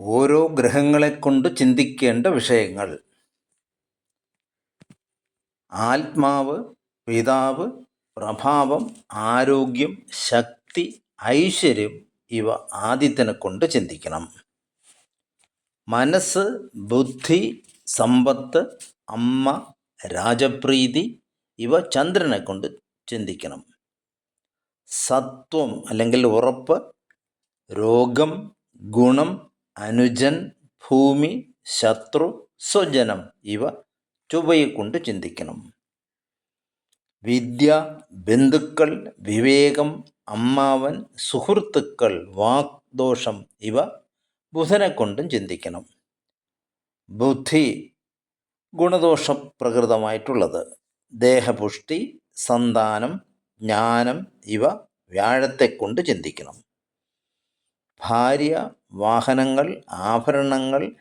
ഓരോ ഗ്രഹങ്ങളെ കൊണ്ട് ചിന്തിക്കേണ്ട വിഷയങ്ങൾ. ആത്മാവ് പിതാവ് പ്രഭാവം ആരോഗ്യം ശക്തി ഐശ്വര്യം ഇവ ആദിത്യനെ കൊണ്ട് ചിന്തിക്കണം. മനസ്സ് ബുദ്ധി സമ്പത്ത് അമ്മ രാജപ്രീതി ഇവ ചന്ദ്രനെ കൊണ്ട് ചിന്തിക്കണം. സത്വം അല്ലെങ്കിൽ ഉറപ്പ് രോഗം ഗുണം അനുജൻ ഭൂമി ശത്രു സ്വജനം ഇവ ചൊവ്വയെ കൊണ്ട് ചിന്തിക്കണം. വിദ്യ ബന്ധുക്കൾ വിവേകം അമ്മാവൻ സുഹൃത്തുക്കൾ വാഗ്ദോഷം ഇവ ബുധനെ കൊണ്ടും ചിന്തിക്കണം. ബുദ്ധി ഗുണദോഷ പ്രകൃതമായിട്ടുള്ളത്. ദേഹപുഷ്ടി സന്താനം ജ്ഞാനം ഇവ വ്യാഴത്തെക്കൊണ്ട് ചിന്തിക്കണം. ഭാര്യ വാഹനങ്ങൾ ആഭരണങ്ങൾ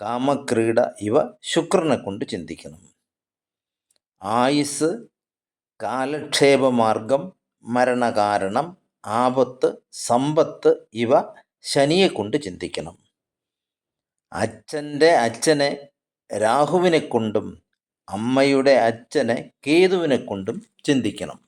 കാമക്രീഡ ഇവ ശുക്രനെ കൊണ്ട് ചിന്തിക്കണം ആയുസ് കാലക്ഷേപമാർഗം മരണകാരണം ആപത്ത് സമ്പത്ത് ഇവ ശനിയെ കൊണ്ട് ചിന്തിക്കണം. അച്ഛന്റെ അച്ഛനെ രാഹുവിനെ കൊണ്ടും അമ്മയുടെ അച്ഛനെ കേതുവിനെ കൊണ്ടും ചിന്തിക്കണം.